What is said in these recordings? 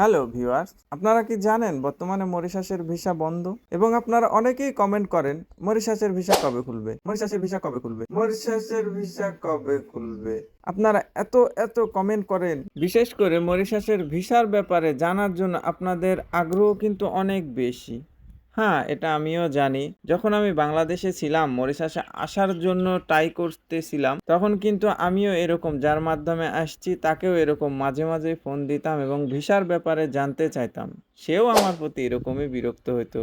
Hello viewers আপনারা কি জানেন বর্তমানে মরিশাসের ভিসা বন্ধ? এবং আপনারা অনেকেই কমেন্ট করেন, মরিশাসের ভিসা কবে খুলবে? মরিশাসের ভিসা কবে খুলবে? মরিশাসের ভিসা কবে খুলবে? আপনারা এত এত কমেন্ট করেন। বিশেষ করে মরিশাসের ভিসার ব্যাপারে জানার জন্য আপনাদের আগ্রহ কিন্তু অনেক বেশি। হ্যাঁ এটা আমিও জানি। যখন আমি বাংলাদেশে ছিলাম, মরিশাসে আসার জন্য ট্রাই করতেছিলাম, তখন কিন্তু আমিও এরকম, যার মাধ্যমে আসছি তাকেও এরকম মাঝে মাঝে ফোন দিতাম এবং ভিসার ব্যাপারে জানতে চাইতাম। সেও আমার প্রতি এরকমই বিরক্ত হতো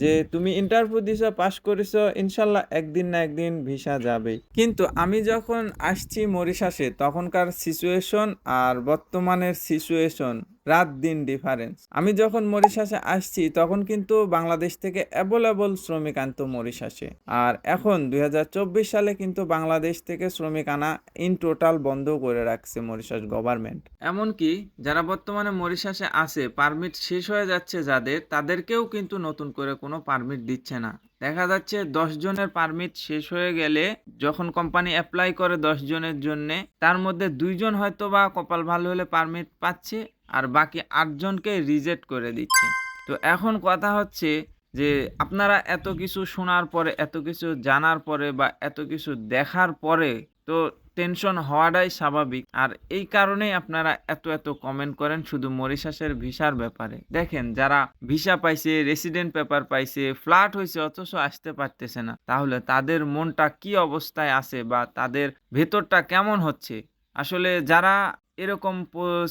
যে, তুমি ইন্টারভিউ দিছো পাশ করেছ, ইনশাল্লাহ একদিন না একদিন ভিসা যাবে। কিন্তু আমি যখন আসছি মরিশাসে, তখনকার সিচুয়েশন আর বর্তমানের সিচুয়েশন রাত দিন ডিফারেন্স আমি যখন মরিশাসে আসছি, তখন কিন্তু বাংলাদেশ থেকে অ্যাভেলেবল শ্রমিক আনতো মরিশাসে। আর এখন দু হাজার চব্বিশ সালে কিন্তু বাংলাদেশ থেকে শ্রমিক আনা ইন টোটাল বন্ধ করে রাখছে মরিশাস গভর্নমেন্ট এমনকি যারা বর্তমানে মরিশাসে আছে পারমিট শেষ হয়ে যাচ্ছে যাদের, তাদেরকেও কিন্তু নতুন করে কোনো পারমিট দিচ্ছে না। দেখা যাচ্ছে দশ জনের পারমিট শেষ হয়ে গেলে যখন কোম্পানি অ্যাপ্লাই করে দশ জনের জন্য, তার মধ্যে দুইজন হয়তো বা কপাল ভালো হলে পারমিট পাচ্ছে আর বাকি আটজনকে রিজেক্ট করে দিচ্ছে। তো এখন কথা হচ্ছে যে আপনারা এত কিছু শোনার পরে, এত কিছু জানার পরে বা এত কিছু দেখার পরে তো টেনশন হওয়াটাই স্বাভাবিক। আর এই কারণেই আপনারা এত এত কমেন্ট করেন শুধু মরিশাসের ভিসার ব্যাপারে। দেখেন, যারা ভিসা পাইছে রেসিডেন্ট পেপার পাইছে ফ্ল্যাট হয়েছে অথচ আসতে পারতেছে না, তাহলে তাদের মনটা কি অবস্থায় আছে বা তাদের ভেতরটা কেমন হচ্ছে? আসলে যারা এরকম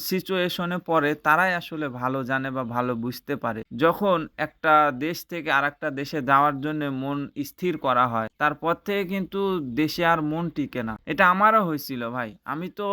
সিচুয়েশনে পড়ে, তারাই আসলে ভালো জানে বা ভালো বুঝতে পারে। যখন একটা দেশ থেকে আর একটা দেশে যাওয়ার জন্য মন স্থির করা হয়, তারপর থেকে কিন্তু দেশে আর মন টিকে না। এটা আমারও হয়েছিল ভাই। আমি তো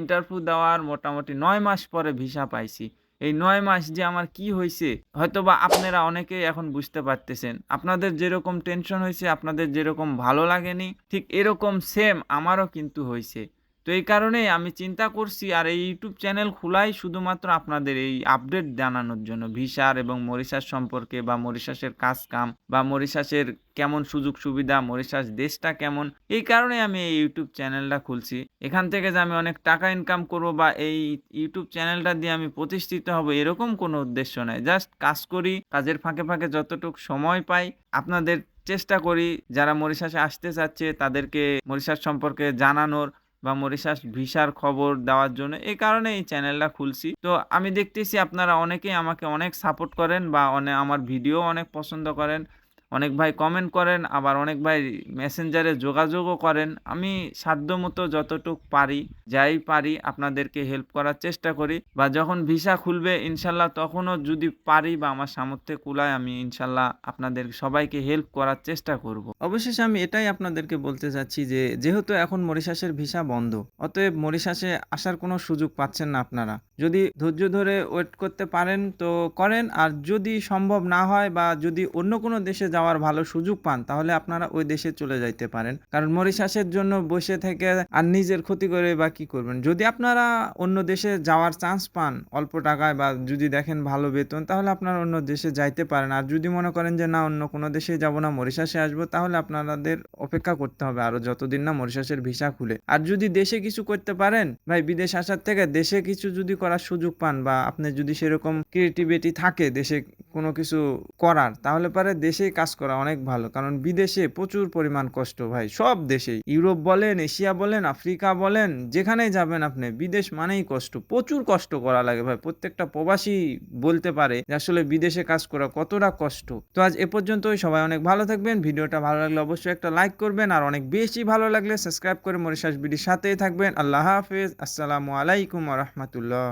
ইন্টারভিউ দেওয়ার মোটামুটি নয় মাস পরে ভিসা পাইছি। এই নয় মাস যে আমার কি হয়েছে হয়তো বা আপনারা অনেকেই এখন বুঝতে পারতেছেন। আপনাদের যেরকম টেনশন হয়েছে, আপনাদের যেরকম ভালো লাগেনি, ঠিক এরকম সেম আমারও কিন্তু হয়েছে। তো এই কারণেই আমি চিন্তা করছি আর এই ইউটিউব চ্যানেল খোলাই শুধুমাত্র আপনাদের এই আপডেট জানানোর জন্য। ভিসার এবং মরিশাস সম্পর্কে বা মরিশাসের কাজ কাম বা মরিশাসের কেমন সুযোগ সুবিধা, মরিশাস দেশটা কেমন, এই কারণে আমি এই ইউটিউব চ্যানেলটা খুলছি। এখান থেকে যে আমি অনেক টাকা ইনকাম করব বা এই ইউটিউব চ্যানেলটা দিয়ে আমি প্রতিষ্ঠিত হব এরকম কোনো উদ্দেশ্য নাই। জাস্ট কাজ করি, কাজের ফাঁকে ফাঁকে যতটুকু সময় পাই, আপনাদের চেষ্টা করি, যারা মরিশাসে আসতে চাচ্ছে তাদেরকে মরিশাস সম্পর্কে জানানোর বা মরিশাস ভিসার খবর দেওয়ার জন্য এই কারণে এই চ্যানেলটা খুলছি। তো আমি দেখতেছি আপনারা অনেকেই আমাকে অনেক সাপোর্ট করেন বা অনেক আমার ভিডিও অনেক পছন্দ করেন। অনেক ভাই কমেন্ট করেন, আবার অনেক ভাই মেসেঞ্জারে যোগাযোগও করেন। আমি সাধ্যমতো যতটুক পারি, যাই পারি আপনাদেরকে হেল্প করার চেষ্টা করি। বা যখন ভিসা খুলবে, ইনশাল্লাহ তখনও যদি পারি বা আমার সামর্থ্যে কুলায়, আমি ইনশাল্লাহ আপনাদের সবাইকে হেল্প করার চেষ্টা করব। অবশেষে আমি এটাই আপনাদেরকে বলতে চাচ্ছি যে, যেহেতু এখন মরিশাসের ভিসা বন্ধ, অতএব মরিশাসে আসার কোনো সুযোগ পাচ্ছেন না আপনারা। যদি ধৈর্য ধরে ওয়েট করতে পারেন তো করেন, আর যদি সম্ভব না হয় বা যদি অন্য কোনো দেশে যাওয়ার ভালো সুযোগ পান, তাহলে আপনারা ওই দেশে চলে যাইতে পারেন। কারণ মরিশাসের জন্য বসে থেকে আর নিজের ক্ষতি করে বা কি করবেন? যদি আপনারা অন্য দেশে যাওয়ার চান্স পান অল্প টাকায় বা যদি দেখেন ভালো বেতন, তাহলে আপনারা অন্য দেশে যাইতে পারেন। আর যদি মনে করেন যে, না, অন্য কোনো দেশে যাব না, মরিশাসে আসব তাহলে আপনাদের অপেক্ষা করতে হবে আরও যতদিন না মরিশাসের ভিসা খুলে। আর যদি দেশে কিছু করতে পারেন, ভাই, বিদেশ আসার থেকে দেশে কিছু যদি করার সুযোগ পান বা আপনি যদি সেরকম ক্রিয়েটিভিটি থাকে দেশে কোনো কিছু করার, তাহলে পারে দেশেই কাজ করা অনেক ভালো। কারণ বিদেশে প্রচুর পরিমাণ কষ্ট ভাই, সব দেশেই। ইউরোপ বলেন, এশিয়া বলেন, আফ্রিকা বলেন, যেখানেই যাবেন আপনি, বিদেশ মানেই কষ্ট। প্রচুর কষ্ট করা লাগে ভাই, প্রত্যেকটা প্রবাসী বলতে পারে যে আসলে বিদেশে কাজ করা কতটা কষ্ট। তো আজ এ পর্যন্তই, সবাই অনেক ভালো থাকবেন। ভিডিওটা ভালো লাগলে অবশ্যই একটা লাইক করবেন, আর অনেক বেশি ভালো লাগলে সাবস্ক্রাইব করে মরিশাস বিডির সাথেই থাকবেন। আল্লাহ হাফেজ, আসসালামু আলাইকুম রহমতুল্লাহ।